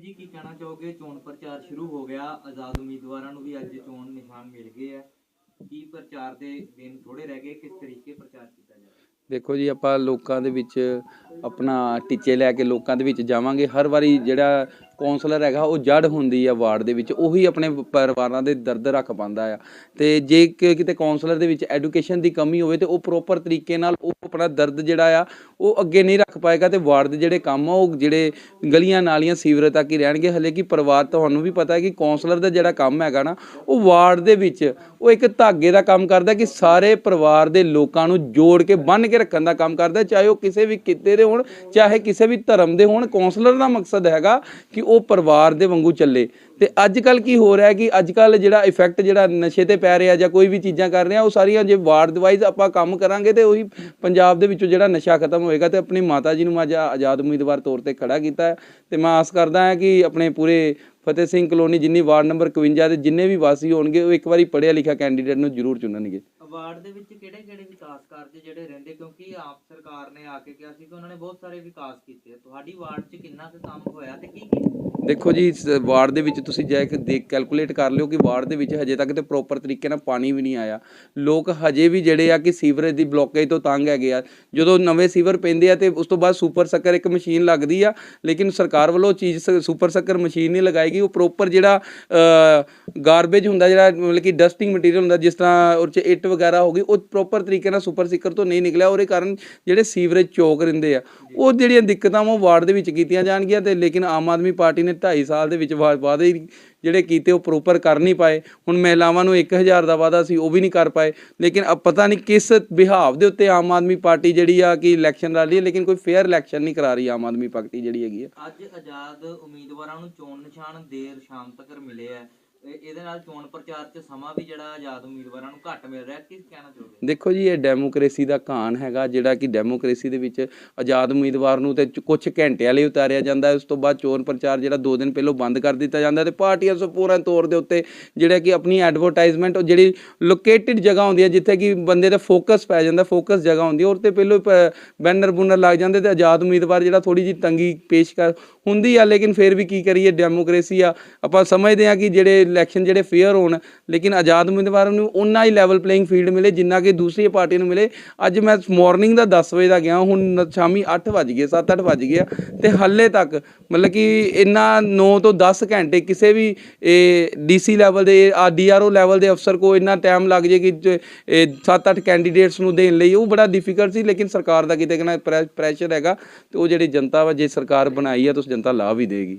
ਜੀ ਕੀ ਕਹਿਣਾ ਚਾਹੋਗੇ? ਚੋਣ ਪ੍ਰਚਾਰ ਸ਼ੁਰੂ ਹੋ ਗਿਆ। ਆਜ਼ਾਦ ਉਮੀਦਵਾਰਾਂ ਨੂੰ ਵੀ ਅੱਜ ਚੋਣ ਨਿਸ਼ਾਨ ਮਿਲ ਗਏ ਆ ਕੀ ਪ੍ਰਚਾਰ ਦੇ ਦਿਨ ਥੋੜੇ ਰਹਿ ਗਏ? ਕਿਸ ਤਰੀਕੇ ਪ੍ਰਚਾਰ ਕੀਤਾ ਜਾਵੇ ਦੇਖੋ ਜੀ, ਆਪਾਂ ਲੋਕਾਂ ਦੇ ਵਿੱਚ ਆਪਣਾ ਟੀਚੇ ਲੈ ਕੇ ਲੋਕਾਂ ਦੇ ਵਿੱਚ ਜਾਵਾਂਗੇ। ਹਰ ਵਾਰੀ ਜਿਹੜਾ ਕੌਂਸਲਰ ਹੈਗਾ, ਉਹ ਜੜ ਹੁੰਦੀ ਆ ਵਾਰਡ ਦੇ ਵਿੱਚ, ਉਹੀ ਆਪਣੇ ਪਰਿਵਾਰਾਂ ਦੇ ਦਰਦ ਰੱਖ ਪਾਉਂਦਾ ਆ। ਤੇ ਜੇ ਕਿਤੇ ਕੌਂਸਲਰ ਦੇ ਵਿੱਚ ਐਜੂਕੇਸ਼ਨ ਦੀ ਕਮੀ ਹੋਵੇ, ਤੇ ਉਹ ਪ੍ਰੋਪਰ ਤਰੀਕੇ ਨਾਲ ਉਹ ਆਪਣਾ ਦਰਦ ਜਿਹੜਾ ਆ, ਉਹ ਅੱਗੇ ਨਹੀਂ ਰੱਖ ਪਾਏਗਾ, ਤੇ ਵਾਰਡ ਦੇ ਜਿਹੜੇ ਕੰਮ ਆ, ਉਹ ਜਿਹੜੇ ਗਲੀਆਂ ਨਾਲੀਆਂ ਸੀਵਰੇਜ ਤੱਕ ਹੀ ਰਹਿਣਗੇ। ਹਲੇ ਕਿ ਪਰਿਵਾਰ ਤੁਹਾਨੂੰ ਵੀ ਪਤਾ ਹੈ ਕਿ ਕੌਂਸਲਰ ਦਾ ਜਿਹੜਾ ਕੰਮ ਹੈਗਾ ਨਾ, ਉਹ ਵਾਰਡ ਦੇ ਵਿੱਚ, ਉਹ ਇੱਕ ਧਾਗੇ ਦਾ ਕੰਮ ਕਰਦਾ ਕਿ ਸਾਰੇ ਪਰਿਵਾਰ ਦੇ ਲੋਕਾਂ ਨੂੰ ਜੋੜ ਕੇ ਬੰਨ੍ਹ ਕੇ ਰੱਖਣ ਦਾ ਕੰਮ ਕਰਦਾ, ਚਾਹੇ ਉਹ ਕਿਸੇ ਵੀ ਕਿੱਤੇ ਦੇ ਹੋਣ, ਚਾਹੇ ਕਿਸੇ ਵੀ ਧਰਮ ਦੇ ਹੋਣ ਕੌਂਸਲਰ ਦਾ ਮਕਸਦ ਹੈਗਾ ਕਿ ਉਹ ਪਰਿਵਾਰ ਦੇ ਵਾਂਗੂ ਚੱਲੇ। ਤੇ ਅੱਜ ਕੱਲ ਕੀ ਹੋ ਰਿਹਾ ਕਿ ਅੱਜ ਕੱਲ ਜਿਹੜਾ ਇਫੈਕਟ ਜਿਹੜਾ ਨਸ਼ੇ ਤੇ ਪੈ ਰਿਹਾ ਜਾਂ ਕੋਈ ਵੀ ਚੀਜ਼ਾਂ ਕਰ ਰਿਹਾ, ਉਹ ਸਾਰੀਆਂ ਜੇ ਵਾਰਡ ਵਾਈਜ਼ ਆਪਾਂ ਕੰਮ ਕਰਾਂਗੇ ਤੇ ਉਹੀ ਪੰਜਾਬ ਦੇ ਵਿੱਚੋਂ ਜਿਹੜਾ ਨਸ਼ਾ ਖਤਮ ਹੋਏਗਾ ਤੇ ਆਪਣੀ ਮਾਤਾ ਜੀ ਨੂੰ ਮੈਂ ਅੱਜ ਆਜ਼ਾਦ ਉਮੀਦਵਾਰ ਤੌਰ ਤੇ ਖੜਾ ਕੀਤਾ ਹੈ। ਤੇ ਮੈਂ ਆਸ ਕਰਦਾ ਹਾਂ ਕਿ ਆਪਣੇ ਪੂਰੇ ਫਤਿਹ ਸਿੰਘ ਕਲੋਨੀ ਜਿੰਨੀ ਵਾਰਡ ਨੰਬਰ 51 ਦੇ ਜਿੰਨੇ ਵੀ ਵਾਸੀ ਹੋਣਗੇ, ਉਹ ਇੱਕ ਵਾਰੀ ਪੜ੍ਹਿਆ ਲਿਖਿਆ ਕੈਂਡੀਡੇਟ ਨੂੰ ਜ਼ਰੂਰ ਚੁਣਨਗੇ। ਅਵਾਰਡ ਦੇ ਵਿੱਚ ਕਿਹੜੇ ਕਿਹੜੇ ਵਿਕਾਸ ਕਾਰਜ ਜਿਹੜੇ ਰਹਿੰਦੇ? ਕਿਉਂਕਿ ਆਪ ਸਰਕਾਰ ਨੇ ਆ ਕੇ ਕਿਹਾ ਸੀ ਕਿ ਉਹਨਾਂ ਨੇ ਬਹੁਤ ਸਾਰੇ ਵਿਕਾਸ ਕੀਤੇ ਤੁਹਾਡੀ ਵਾਰਡ 'ਚ ਕਿੰਨਾ ਕੁ ਕੰਮ ਹੋਇਆ ਤੇ ਕੀ ਕੀ ਦੇਖੋ ਜੀ, ਇਸ ਵਾਰਡ ਦੇ ਵਿੱਚ ਤੁਸੀਂ ਜਾ ਕੇ ਦੇਖ ਕੈਲਕੂਲੇਟ ਕਰ ਲਿਓ ਕਿ ਵਾਰਡ ਦੇ ਵਿੱਚ ਹਜੇ ਤੱਕ ਤੇ ਪ੍ਰੋਪਰ ਤਰੀਕੇ ਨਾਲ ਪਾਣੀ ਵੀ ਨਹੀਂ ਆਇਆ। ਲੋਕ ਹਜੇ ਵੀ ਜਿਹੜੇ ਆ ਕਿ ਸੀਵਰੇਜ ਦੀ ਬਲੋਕੇਜ ਤੋਂ ਤੰਗ ਹੈਗੇ ਆ। ਜਦੋਂ ਨਵੇਂ ਸੀਵਰ ਪੈਂਦੇ ਆ ਤੇ ਉਸ ਤੋਂ ਬਾਅਦ ਸੁਪਰ ਸੱਕਰ ਇੱਕ ਮਸ਼ੀਨ ਲੱਗਦੀ ਆ, ਲੇਕਿਨ ਸਰਕਾਰ ਵੱਲੋਂ ਉਹ ਚੀਜ਼ ਸੁਪਰ ਸੱਕਰ ਮਸ਼ੀਨ ਨਹੀਂ ਲਗਾਏਗੀ ਉਹ ਪ੍ਰੋਪਰ ਜਿਹੜਾ ਗਾਰਬੇਜ ਹੁੰਦਾ, ਜਿਹੜਾ ਮਤਲਬ ਕਿ ਡਸਟਿੰਗ ਮਟੀਰੀਅਲ ਹੁੰਦਾ, ਜਿਸ ਤਰ੍ਹਾਂ ਉਹ 'ਚ ਇੱਟ ਵਗੈਰਾ ਹੋ ਗਈ, ਉਹ ਪ੍ਰੋਪਰ ਤਰੀਕੇ ਨਾਲ ਸੁਪਰ ਸਿੱਕਰ ਤੋਂ ਨਹੀਂ ਨਿਕਲਿਆ, ਉਹਦੇ ਕਾਰਨ ਜਿਹੜੇ ਸੀਵਰੇਜ ਚੌਕ ਰਹਿੰਦੇ ਆ। ਉਹ ਜਿਹੜੀਆਂ ਦਿੱਕਤਾਂ ਉਹ ਵਾਰਡ ਦੇ ਵਿੱਚ ਕੀਤੀਆਂ ਜਾਣਗੀਆਂ ਤੇ ਲੇਕਿਨ ਆਮ ਆਦਮੀ ਪਾਰਟੀ ਨੇ 2.5 ਸਾਲ ਦੇ ਵਿੱਚ ਵਾਅਦੇ ਜਿਹੜੇ ਕੀਤੇ ਉਹ ਪ੍ਰੋਪਰ ਕਰ ਨਹੀਂ ਪਾਏ। ਹੁਣ ਮਹਿਲਾਵਾਂ ਨੂੰ 1000 ਦਾ ਵਾਅਦਾ ਸੀ, ਉਹ ਵੀ ਨਹੀਂ ਕਰ ਪਾਏ। ਲੇਕਿਨ ਅਬ ਪਤਾ ਨਹੀਂ ਕਿਸ ਵਿਹਾਵ ਦੇ ਉੱਤੇ ਆਮ ਆਦਮੀ ਪਾਰਟੀ ਜਿਹੜੀ ਆ ਕਿ ਇਲੈਕਸ਼ਨ ਲੜ ਰਹੀ ਹੈ, ਲੇਕਿਨ ਕੋਈ ਫੇਅਰ ਇਲੈਕਸ਼ਨ ਨਹੀਂ ਕਰਾ ਰਹੀ ਆਮ ਆਦਮੀ ਪਾਰਟੀ ਜਿਹੜੀ ਹੈਗੀ ਆ। ਅੱਜ ਆਜ਼ਾਦ ਉਮੀਦਵਾਰਾਂ ਨੂੰ ਚੋਣ ਨਿਸ਼ਾਨ ਦੇਰ ਸ਼ਾਮ ਤੱਕ ਮਿਲੇ ਆ। ਇਹਦੇ ਨਾਲ ਚੋਣ ਪ੍ਰਚਾਰ 'ਚ ਸਮਾਂ ਵੀ ਜਿਹੜਾ ਆਜ਼ਾਦ ਉਮੀਦਵਾਰਾਂ ਨੂੰ ਘੱਟ ਮਿਲ ਰਿਹਾ, ਕੀ ਕਹਿਣਾ ਚਾਹੋਗੇ? ਦੇਖੋ ਜੀ, ਇਹ ਡੈਮੋਕ੍ਰੇਸੀ ਦਾ ਕਾਨ ਹੈਗਾ, ਜਿਹੜਾ ਕਿ ਡੈਮੋਕ੍ਰੇਸੀ ਦੇ ਵਿੱਚ ਆਜ਼ਾਦ ਉਮੀਦਵਾਰ ਨੂੰ ਤੇ ਕੁਝ ਘੰਟਿਆਂ ਲਈ ਉਤਾਰਿਆ ਜਾਂਦਾ ਉਸ ਤੋਂ ਬਾਅਦ ਚੋਣ ਪ੍ਰਚਾਰ ਜਿਹੜਾ 2 ਦਿਨ ਪਹਿਲਾਂ ਬੰਦ ਕਰ ਦਿੱਤਾ ਜਾਂਦਾ ਤੇ ਪਾਰਟੀਆਂ ਸਪੂਰਨ ਤੌਰ ਦੇ ਉੱਤੇ ਜਿਹੜਾ ਕਿ ਆਪਣੀ ਐਡਵਰਟਾਈਜ਼ਮੈਂਟ ਉਹ ਜਿਹੜੀ ਲੋਕੇਟਿਡ ਜਗ੍ਹਾ ਹੁੰਦੀ ਹੈ, ਜਿੱਥੇ ਕਿ ਬੰਦੇ ਦਾ ਫੋਕਸ ਪੈ ਜਾਂਦਾ ਫੋਕਸ ਜਗ੍ਹਾ ਹੁੰਦੀ ਹੈ, ਔਰ ਤੇ ਪਹਿਲਾਂ ਬੈਨਰ ਬੁਨਰ ਲੱਗ ਜਾਂਦੇ ਤੇ ਆਜ਼ਾਦ ਉਮੀਦਵਾਰ ਜਿਹੜਾ ਥੋੜੀ ਜਿਹੀ ਤੰਗੀ ਪੇਸ਼ ਕਰ ਹੁੰਦੀ ਆ, ਲੇਕਿਨ ਫਿਰ ਵੀ ਕੀ ਕਰੀਏ, ਡੈਮੋਕ੍ਰੇਸੀ ਆ। ਆਪਾਂ ਸਮਝਦੇ ਆ ਕਿ ਜਿਹੜੇ ਇਲੈਕਸ਼ਨ ਜਿਹੜੇ ਫੇਅਰ ਹੋਣ, ਲੇਕਿਨ ਆਜ਼ਾਦ ਉਮੀਦਵਾਰਾਂ ਨੂੰ ਉਨਾ ਹੀ ਲੈਵਲ ਪਲੇਇੰਗ ਫੀਲਡ ਮਿਲੇ, ਜਿੰਨਾ ਕਿ ਦੂਸਰੀ ਪਾਰਟੀ ਨੂੰ ਮਿਲੇ। ਅੱਜ ਮੈਂ ਮਾਰਨਿੰਗ ਦਾ 10 ਵਜੇ ਦਾ ਗਿਆ, ਹੁਣ ਸ਼ਾਮੀ 8 ਵੱਜ ਗਏ 7-8 ਵੱਜ ਗਏ ਆ, ਤੇ ਹਾਲੇ ਤੱਕ ਮਤਲਬ ਕਿ ਇੰਨਾ 9 ਤੋਂ 10 ਘੰਟੇ ਕਿਸੇ ਵੀ ਇਹ ਡੀਸੀ ਲੈਵਲ ਦੇ, ਆ ਡੀਆਰਓ ਲੈਵਲ ਦੇ ਅਫਸਰ ਕੋ ਇੰਨਾ ਟਾਈਮ ਲੱਗ ਜੇ ਕਿ ਇਹ 7-8 ਕੈਂਡੀਡੇਟਸ ਨੂੰ ਦੇਣ ਲਈ, ਉਹ ਬੜਾ ਡਿਫਿਕਲਟ ਸੀ, ਲੇਕਿਨ ਸਰਕਾਰ ਦਾ ਕਿਤੇ ਨਾ ਪ੍ਰੈਸ਼ਰ ਹੈਗਾ, ਤੇ ਉਹ ਜਿਹੜੀ ਜਨਤਾ ਵਾ, ਜੇ ਸਰਕਾਰ ਬਣਾਈ ਆ, ਤਾਂ ਉਸ ਜਨਤਾ ਲਾਭ ਹੀ ਦੇਗੀ।